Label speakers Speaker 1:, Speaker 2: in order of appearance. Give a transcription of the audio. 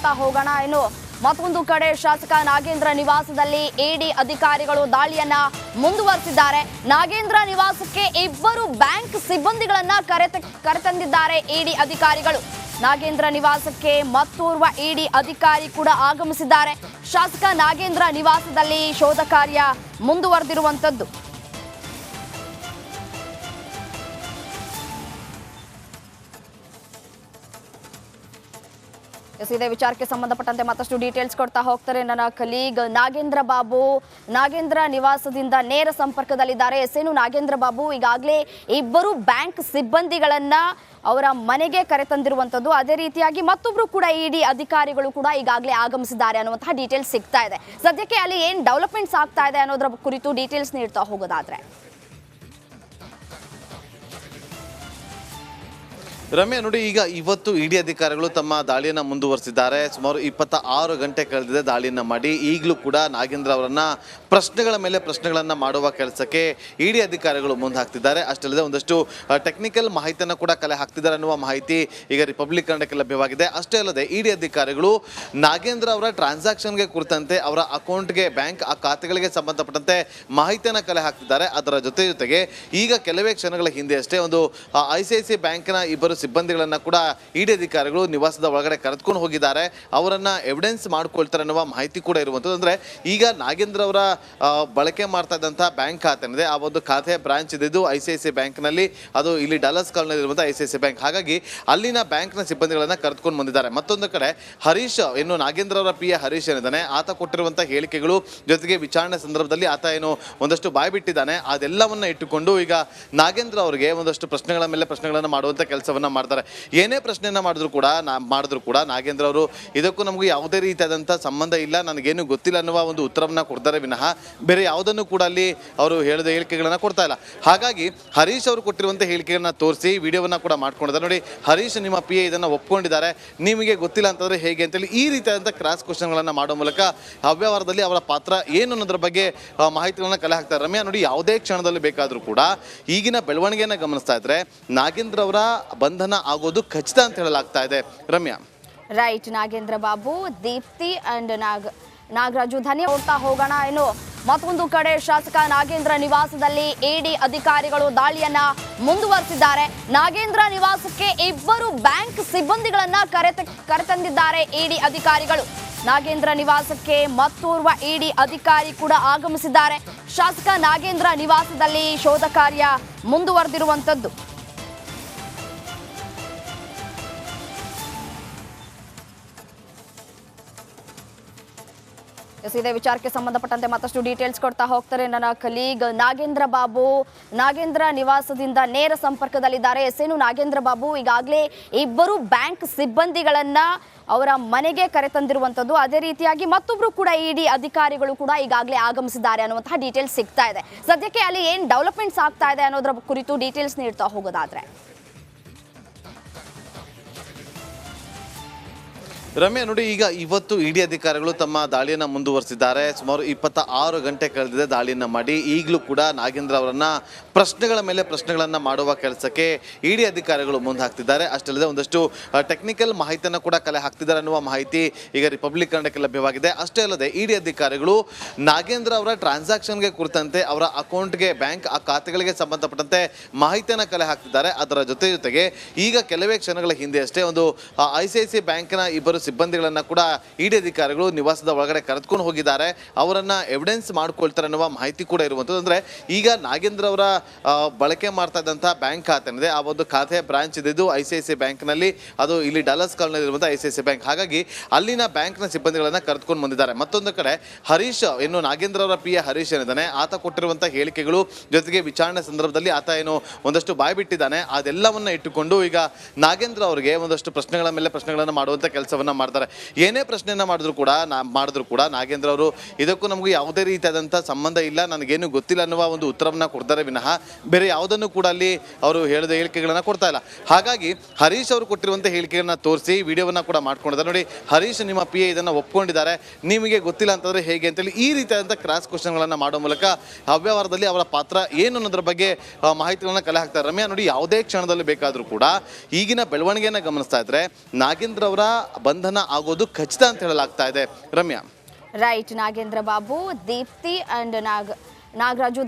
Speaker 1: ನೋಡ್ತಾ ಹೋಗೋಣ. ಇನ್ನು ಮತ್ತೊಂದು ಕಡೆ ಶಾಸಕ ನಾಗೇಂದ್ರ ನಿವಾಸದಲ್ಲಿ ಇಡಿ ಅಧಿಕಾರಿಗಳು ದಾಳಿಯನ್ನ ಮುಂದುವರೆಸಿದ್ದಾರೆ. ನಾಗೇಂದ್ರ ನಿವಾಸಕ್ಕೆ ಇಬ್ಬರು ಬ್ಯಾಂಕ್ ಸಿಬ್ಬಂದಿಗಳನ್ನ ಕರೆತ ಕರೆತಂದಿದ್ದಾರೆ ಇಡಿ ಅಧಿಕಾರಿಗಳು. ನಾಗೇಂದ್ರ ನಿವಾಸಕ್ಕೆ ಮತ್ತೋರ್ವ ಇಡಿ ಅಧಿಕಾರಿ ಕೂಡ ಆಗಮಿಸಿದ್ದಾರೆ. ಶಾಸಕ ನಾಗೇಂದ್ರ ನಿವಾಸದಲ್ಲಿ ಶೋಧ ಕಾರ್ಯ ಮುಂದುವರೆದಿರುವಂತದ್ದು. ಎಸ್, ಇದೇ ವಿಚಾರಕ್ಕೆ ಸಂಬಂಧಪಟ್ಟಂತೆ ಮತ್ತಷ್ಟು ಡೀಟೇಲ್ಸ್ ಕೊಡ್ತಾ ಹೋಗ್ತಾರೆ ನನ್ನ ಕಲೀಗ್ ನಾಗೇಂದ್ರ ಬಾಬು. ನಾಗೇಂದ್ರ ನಿವಾಸದಿಂದ ನೇರ ಸಂಪರ್ಕದಲ್ಲಿದ್ದಾರೆ. ಎಸ್, ಏನು ನಾಗೇಂದ್ರ ಬಾಬು, ಈಗಾಗಲೇ ಇಬ್ಬರು ಬ್ಯಾಂಕ್ ಸಿಬ್ಬಂದಿಗಳನ್ನ ಅವರ ಮನೆಗೆ ಕರೆತಂದಿರುವಂಥದ್ದು ಅದೇ ರೀತಿಯಾಗಿ ಮತ್ತೊಬ್ಬರು ಕೂಡ ಇಡಿ ಅಧಿಕಾರಿಗಳು ಕೂಡ ಈಗಾಗಲೇ ಆಗಮಿಸಿದ್ದಾರೆ ಅನ್ನುವಂತಹ ಡೀಟೇಲ್ಸ್ ಸಿಗ್ತಾ ಇದೆ. ಸದ್ಯಕ್ಕೆ ಅಲ್ಲಿ ಏನು ಡೆವಲಪ್ಮೆಂಟ್ಸ್ ಆಗ್ತಾ ಇದೆ ಅನ್ನೋದ್ರ ಕುರಿತು ಡೀಟೇಲ್ಸ್ ನೀಡ್ತಾ ಹೋಗೋದಾದ್ರೆ.
Speaker 2: ರಮ್ಯಾ, ನೋಡಿ, ಈಗ ಇವತ್ತು ಇಡಿ ಅಧಿಕಾರಿಗಳು ತಮ್ಮ ದಾಳಿಯನ್ನು ಮುಂದುವರಿಸಿದ್ದಾರೆ. ಸುಮಾರು ಇಪ್ಪತ್ತ ಆರು ಗಂಟೆ ಕಳೆದಿದೆ ದಾಳಿಯನ್ನು ಮಾಡಿ. ಈಗಲೂ ಕೂಡ ನಾಗೇಂದ್ರ ಅವರನ್ನು ಪ್ರಶ್ನೆಗಳ ಮೇಲೆ ಪ್ರಶ್ನೆಗಳನ್ನು ಮಾಡುವ ಕೆಲಸಕ್ಕೆ ಇಡಿ ಅಧಿಕಾರಿಗಳು ಮುಂದೆ ಹಾಕ್ತಿದ್ದಾರೆ ಅಷ್ಟಲ್ಲದೆ ಒಂದಷ್ಟು ಟೆಕ್ನಿಕಲ್ ಮಾಹಿತಿಯನ್ನು ಕೂಡ ಕಲೆ ಹಾಕ್ತಿದ್ದಾರೆ ಅನ್ನುವ ಮಾಹಿತಿ ಈಗ ರಿಪಬ್ಲಿಕ್ ಕನ್ನಡಕ್ಕೆ ಲಭ್ಯವಾಗಿದೆ. ಅಷ್ಟೇ ಅಲ್ಲದೆ ಇಡಿ ಅಧಿಕಾರಿಗಳು ನಾಗೇಂದ್ರ ಅವರ ಟ್ರಾನ್ಸಾಕ್ಷನ್ಗೆ ಕುರಿತಂತೆ ಅವರ ಅಕೌಂಟ್ಗೆ ಬ್ಯಾಂಕ್ ಆ ಖಾತೆಗಳಿಗೆ ಸಂಬಂಧಪಟ್ಟಂತೆ ಮಾಹಿತಿಯನ್ನು ಕಲೆ ಹಾಕ್ತಿದ್ದಾರೆ. ಅದರ ಜೊತೆ ಜೊತೆಗೆ ಈಗ ಕೆಲವೇ ಕ್ಷಣಗಳ ಹಿಂದೆ ಅಷ್ಟೇ ಒಂದು ಐ ಸಿ ಐ ಸಿ ಬ್ಯಾಂಕ್ನ ಇಬ್ಬರು ಸಿಬ್ಬಂದಿಗಳನ್ನ ಕೂಡ ಇಡಿ ಅಧಿಕಾರಿಗಳು ನಿವಾಸದ ಒಳಗಡೆ ಕರೆದುಕೊಂಡು ಹೋಗಿದ್ದಾರೆ. ಅವರನ್ನು ಎವಿಡೆನ್ಸ್ ಮಾಡ್ಕೊಳ್ತಾರೆ ಅನ್ನುವ ಮಾಹಿತಿ ಕೂಡ ಇರುವಂಥದ್ದು. ಅಂದರೆ ಈಗ ನಾಗೇಂದ್ರ ಅವರ ಬಳಕೆ ಮಾಡ್ತಾ ಇದ್ದಂಥ ಬ್ಯಾಂಕ್ ಖಾತೆ ಏನಿದೆ ಆ ಒಂದು ಖಾತೆ ಬ್ರಾಂಚ್ ಇದ್ದಿದ್ದು ಐ ಸಿ ಐ ಸಿ ಬ್ಯಾಂಕ್ನಲ್ಲಿ ಅದು ಇಲ್ಲಿ Dallas ಕಾಲ್ನಲ್ಲಿರುವಂಥ I C I C bank ಹಾಗಾಗಿ ಅಲ್ಲಿನ ಬ್ಯಾಂಕ್ನ ಸಿಬ್ಬಂದಿಗಳನ್ನು ಕರೆದುಕೊಂಡು ಬಂದಿದ್ದಾರೆ. ಮತ್ತೊಂದು ಕಡೆ ಹರೀಶ್ ಏನು ನಾಗೇಂದ್ರ ಅವರ ಪಿ ಎ ಹರೀಶ್ ಏನಿದ್ದಾನೆ, ಆತ ಕೊಟ್ಟಿರುವಂಥ ಹೇಳಿಕೆಗಳು ಜೊತೆಗೆ ವಿಚಾರಣೆ ಸಂದರ್ಭದಲ್ಲಿ ಆತ ಏನು ಒಂದಷ್ಟು ಬಾಯಿ ಬಿಟ್ಟಿದ್ದಾನೆ. ಅದೆಲ್ಲವನ್ನ ಇಟ್ಟುಕೊಂಡು ಈಗ ನಾಗೇಂದ್ರ ಅವರಿಗೆ ಒಂದಷ್ಟು ಪ್ರಶ್ನೆಗಳ ಮೇಲೆ ಪ್ರಶ್ನೆಗಳನ್ನು ಮಾಡುವಂಥ ಕೆಲಸವನ್ನ ಮಾಡ್ತಾರೆ. ಏನೇ ಪ್ರಶ್ನೆಯನ್ನ ಮಾಡಿದ್ರು ಕೂಡ ನಾ, ಮಾಡಿದ್ರು ಕೂಡ ನಾಗೇಂದ್ರ ಅವರು ಇದಕ್ಕೂ ನಮಗೂ ಯಾವುದೇ ರೀತಿಯಾದಂಥ ಸಂಬಂಧ ಇಲ್ಲ, ನನಗೇನು ಗೊತ್ತಿಲ್ಲ ಅನ್ನುವ ಒಂದು ಉತ್ತರವನ್ನು ಕೊಡ್ತಾರೆ ವಿನಃ ಬೇರೆ ಯಾವುದನ್ನು ಕೂಡ ಅಲ್ಲಿ ಅವರು ಹೇಳಿದ ಹೇಳಿಕೆಗಳನ್ನು ಕೊಡ್ತಾ ಇಲ್ಲ. ಹಾಗಾಗಿ ಹರೀಶ್ ಅವರು ಕೊಟ್ಟಿರುವಂಥ ಹೇಳಿಕೆಗಳನ್ನ ತೋರಿಸಿ ವಿಡಿಯೋವನ್ನು ಕೂಡ ಮಾಡ್ಕೊಂಡಿದ್ದಾರೆ. ನೋಡಿ, ಹರೀಶ್ ನಿಮ್ಮ ಪಿ ಎ ಇದನ್ನು ಒಪ್ಕೊಂಡಿದ್ದಾರೆ. ನಿಮಗೆ ಗೊತ್ತಿಲ್ಲ ಅಂತಂದರೆ ಹೇಗೆ ಅಂತೇಳಿ ಈ ರೀತಿಯಾದಂಥ ಕ್ರಾಸ್ ಕ್ವಶನ್ಗಳನ್ನು ಮಾಡೋ ಮೂಲಕ ಅವ್ಯವಹಾರದಲ್ಲಿ ಅವರ ಪಾತ್ರ ಏನು ಅನ್ನೋದ್ರ ಬಗ್ಗೆ ಮಾಹಿತಿಗಳನ್ನು ಕಲೆ ಹಾಕ್ತಾರೆ ರಮ್ಯಾ, ನೋಡಿ, ಯಾವುದೇ ಕ್ಷಣದಲ್ಲಿ ಬೇಕಾದರೂ ಕೂಡ ಈಗಿನ ಬೆಳವಣಿಗೆಯನ್ನು ಗಮನಿಸ್ತಾ ಇದ್ರೆ ನಾಗೇಂದ್ರ ಅವರ ಬಂಧನ ಆಗೋದು ಖಚಿತ ಅಂತ ಹೇಳಲಾಗ್ತಾ ಇದೆ. Ramya.
Speaker 1: Right, Nagendra Babu, Deepti and Nag, Nagaraju, Dhanya. ಹೋಗ್ತಾ ಹೋಗೋಣ. ಏನು ಮತ್ತೊಂದು ಕಡೆ ಶಾಸಕ ನಾಗೇಂದ್ರ ನಿವಾಸದಲ್ಲಿ ಇಡಿ ಅಧಿಕಾರಿಗಳು ದಾಳಿಯನ್ನ ಮುಂದುವರೆಸಿದ್ದಾರೆ. ನಾಗೇಂದ್ರ ನಿವಾಸಕ್ಕೆ ಇಬ್ಬರು ಬ್ಯಾಂಕ್ ಸಿಬ್ಬಂದಿಗಳನ್ನ ಕರೆತ ಕರೆತಂದಿದ್ದಾರೆ ಇಡಿ ಅಧಿಕಾರಿಗಳು. ನಾಗೇಂದ್ರ ನಿವಾಸಕ್ಕೆ ಮತ್ತೋರ್ವ ಇಡಿ ಅಧಿಕಾರಿ ಕೂಡ ಆಗಮಿಸಿದ್ದಾರೆ. ಶಾಸಕ ನಾಗೇಂದ್ರ ನಿವಾಸದಲ್ಲಿ ಶೋಧ ಕಾರ್ಯ ಮುಂದುವರೆದಿರುವಂತದ್ದು ಎಸ್, ಇದೇ ವಿಚಾರಕ್ಕೆ ಸಂಬಂಧಪಟ್ಟಂತೆ ಮತ್ತಷ್ಟು ಡೀಟೇಲ್ಸ್ ಕೊಡ್ತಾ ಹೋಗ್ತಾರೆ ನನ್ನ ಕಲೀಗ್ ನಾಗೇಂದ್ರ ಬಾಬು. ನಾಗೇಂದ್ರ ನಿವಾಸದಿಂದ ನೇರ ಸಂಪರ್ಕದಲ್ಲಿದ್ದಾರೆ. ಎಸ್, ಏನು ನಾಗೇಂದ್ರ ಬಾಬು? ಈಗಾಗಲೇ ಇಬ್ಬರು ಬ್ಯಾಂಕ್ ಸಿಬ್ಬಂದಿಗಳನ್ನ ಅವರ ಮನೆಗೆ ಕರೆತಂದಿರುವಂಥದ್ದು ಅದೇ ರೀತಿಯಾಗಿ ಮತ್ತೊಬ್ಬರು ಕೂಡ ಇಡಿ ಅಧಿಕಾರಿಗಳು ಕೂಡ ಈಗಾಗಲೇ ಆಗಮಿಸಿದ್ದಾರೆ ಅನ್ನುವಂತಹ ಡೀಟೇಲ್ಸ್ ಸಿಗ್ತಾ ಇದೆ. ಸದ್ಯಕ್ಕೆ ಅಲ್ಲಿ ಏನು ಡೆವಲಪ್ಮೆಂಟ್ಸ್ ಆಗ್ತಾ ಇದೆ ಅನ್ನೋದ್ರ ಕುರಿತು ಡೀಟೇಲ್ಸ್ ನೀಡ್ತಾ ಹೋಗೋದಾದ್ರೆ.
Speaker 2: ರಮ್ಯಾ, ನೋಡಿ ಈಗ ಇವತ್ತು ಇಡಿ ಅಧಿಕಾರಿಗಳು ತಮ್ಮ ದಾಳಿಯನ್ನು ಮುಂದುವರಿಸಿದ್ದಾರೆ. ಸುಮಾರು ಇಪ್ಪತ್ತ ಆರು ಗಂಟೆ ಕಳೆದಿದೆ ದಾಳಿಯನ್ನು ಮಾಡಿ. ಈಗಲೂ ಕೂಡ ನಾಗೇಂದ್ರ ಅವರನ್ನು ಪ್ರಶ್ನೆಗಳ ಮೇಲೆ ಪ್ರಶ್ನೆಗಳನ್ನು ಮಾಡುವ ಕೆಲಸಕ್ಕೆ ಇಡಿ ಅಧಿಕಾರಿಗಳು ಮುಂದೆ ಹಾಕ್ತಿದ್ದಾರೆ ಅಷ್ಟಲ್ಲದೆ ಒಂದಷ್ಟು ಟೆಕ್ನಿಕಲ್ ಮಾಹಿತಿಯನ್ನು ಕೂಡ ಕಲೆ ಹಾಕ್ತಿದ್ದಾರೆ ಅನ್ನುವ ಮಾಹಿತಿ ಈಗ ರಿಪಬ್ಲಿಕ್ ಕನ್ನಡಕ್ಕೆ ಲಭ್ಯವಾಗಿದೆ. ಅಷ್ಟೇ ಅಲ್ಲದೆ ಇಡಿ ಅಧಿಕಾರಿಗಳು ನಾಗೇಂದ್ರ ಅವರ ಟ್ರಾನ್ಸಾಕ್ಷನ್ಗೆ ಕುರಿತಂತೆ ಅವರ ಅಕೌಂಟ್ಗೆ ಬ್ಯಾಂಕ್ ಆ ಖಾತೆಗಳಿಗೆ ಸಂಬಂಧಪಟ್ಟಂತೆ ಮಾಹಿತಿಯನ್ನು ಕಲೆ ಹಾಕ್ತಿದ್ದಾರೆ. ಅದರ ಜೊತೆ ಜೊತೆಗೆ ಈಗ ಕೆಲವೇ ಕ್ಷಣಗಳ ಹಿಂದೆ ಅಷ್ಟೇ ಒಂದು ಐ ಸಿ ಐ ಸಿ ಬ್ಯಾಂಕ್ನ ಇಬ್ಬರು ಸಿಬ್ಬಂದಿಗಳನ್ನ ಕೂಡ ಇಡಿ ಅಧಿಕಾರಿಗಳು ನಿವಾಸದ ಒಳಗಡೆ ಕರೆದುಕೊಂಡು ಹೋಗಿದ್ದಾರೆ. ಅವರನ್ನು ಎವಿಡೆನ್ಸ್ ಮಾಡ್ಕೊಳ್ತಾರೆ ಅನ್ನುವ ಮಾಹಿತಿ ಕೂಡ ಇರುವಂಥದ್ದು. ಅಂದ್ರೆ ಈಗ ನಾಗೇಂದ್ರ ಅವರ ಬಳಕೆ ಮಾಡ್ತಾ ಇದ್ದಂಥ ಬ್ಯಾಂಕ್ ಖಾತೆ ಏನಿದೆ ಆ ಒಂದು ಖಾತೆ ಬ್ರಾಂಚ್ ಇದ್ದಿದ್ದು ಐ ಸಿ ಐ ಸಿ ಬ್ಯಾಂಕ್ನಲ್ಲಿ. ಅದು ಇಲ್ಲಿ ಡಲಸ್ ಇರುವಂಥ I C I C bank. ಹಾಗಾಗಿ ಅಲ್ಲಿನ ಬ್ಯಾಂಕ್ನ ಸಿಬ್ಬಂದಿಗಳನ್ನು ಕರೆದುಕೊಂಡು ಬಂದಿದ್ದಾರೆ. ಮತ್ತೊಂದು ಕಡೆ ಹರೀಶ್, ಇನ್ನು ನಾಗೇಂದ್ರ ಅವರ ಪಿ ಎ ಹರೀಶ್ ಏನಿದ್ದಾನೆ, ಆತ ಕೊಟ್ಟಿರುವಂಥ ಹೇಳಿಕೆಗಳು ಜೊತೆಗೆ ವಿಚಾರಣೆ ಸಂದರ್ಭದಲ್ಲಿ ಆತ ಏನು ಒಂದಷ್ಟು ಬಾಯಿ ಬಿಟ್ಟಿದ್ದಾನೆ. ಅದೆಲ್ಲವನ್ನ ಇಟ್ಟುಕೊಂಡು ಈಗ ನಾಗೇಂದ್ರ ಅವರಿಗೆ ಒಂದಷ್ಟು ಪ್ರಶ್ನೆಗಳ ಮೇಲೆ ಪ್ರಶ್ನೆಗಳನ್ನು ಮಾಡುವಂಥ ಕೆಲಸವನ್ನ ಮಾಡ್ತಾರೆ. ಏನೇ ಪ್ರಶ್ನೆಯನ್ನ ಮಾಡಿದ್ರು ಕೂಡ ನಾ, ಮಾಡಿದ್ರು ಕೂಡ ನಾಗೇಂದ್ರ ಅವರು ಇದಕ್ಕೂ ನಮಗೂ ಯಾವುದೇ ರೀತಿಯಾದಂಥ ಸಂಬಂಧ ಇಲ್ಲ, ನನಗೇನು ಗೊತ್ತಿಲ್ಲ ಅನ್ನುವ ಒಂದು ಉತ್ತರವನ್ನು ಕೊಡ್ತಾರೆ ವಿನಃ ಬೇರೆ ಯಾವುದನ್ನು ಕೂಡ ಅಲ್ಲಿ ಅವರು ಹೇಳಿದ ಹೇಳಿಕೆಗಳನ್ನ ಕೊಡ್ತಾ ಇಲ್ಲ. ಹಾಗಾಗಿ ಹರೀಶ್ ಅವರು ಕೊಟ್ಟಿರುವಂಥ ಹೇಳಿಕೆಗಳನ್ನ ತೋರಿಸಿ, ವಿಡಿಯೋವನ್ನ ಕೂಡ ಮಾಡ್ಕೊಂಡಿದ್ದಾರೆ. ನೋಡಿ, ಹರೀಶ್ ನಿಮ್ಮ ಪಿ ಎ ಇದನ್ನ ಒಪ್ಕೊಂಡಿದ್ದಾರೆ. ನಿಮಗೆ ಗೊತ್ತಿಲ್ಲ ಅಂತಂದ್ರೆ ಹೇಗೆ ಅಂತೇಳಿ ಈ ರೀತಿಯಾದಂಥ ಕ್ರಾಸ್ ಕ್ವಶನ್ಗಳನ್ನು ಮಾಡೋ ಮೂಲಕ ಅವ್ಯವಹಾರದಲ್ಲಿ ಅವರ ಪಾತ್ರ ಏನು ಅನ್ನೋದ್ರ ಬಗ್ಗೆ ಮಾಹಿತಿಗಳನ್ನು ಕಲೆ ಹಾಕ್ತಾರೆ. ರಮ್ಯಾ, ನೋಡಿ, ಯಾವುದೇ ಕ್ಷಣದಲ್ಲಿ ಬೇಕಾದರೂ ಕೂಡ ಈಗಿನ ಬೆಳವಣಿಗೆಯನ್ನು ಗಮನಿಸ್ತಾ ಇದ್ರೆ ನಾಗೇಂದ್ರ ಅವರ ಬಂಧ ಬಂಧನ ಆಗೋದು ಖಚಿತ ಅಂತ ಹೇಳಲಾಗ್ತಾ ಇದೆ. Ramya.
Speaker 1: Right Nagendra Babu Deepti and Nag Nagaraju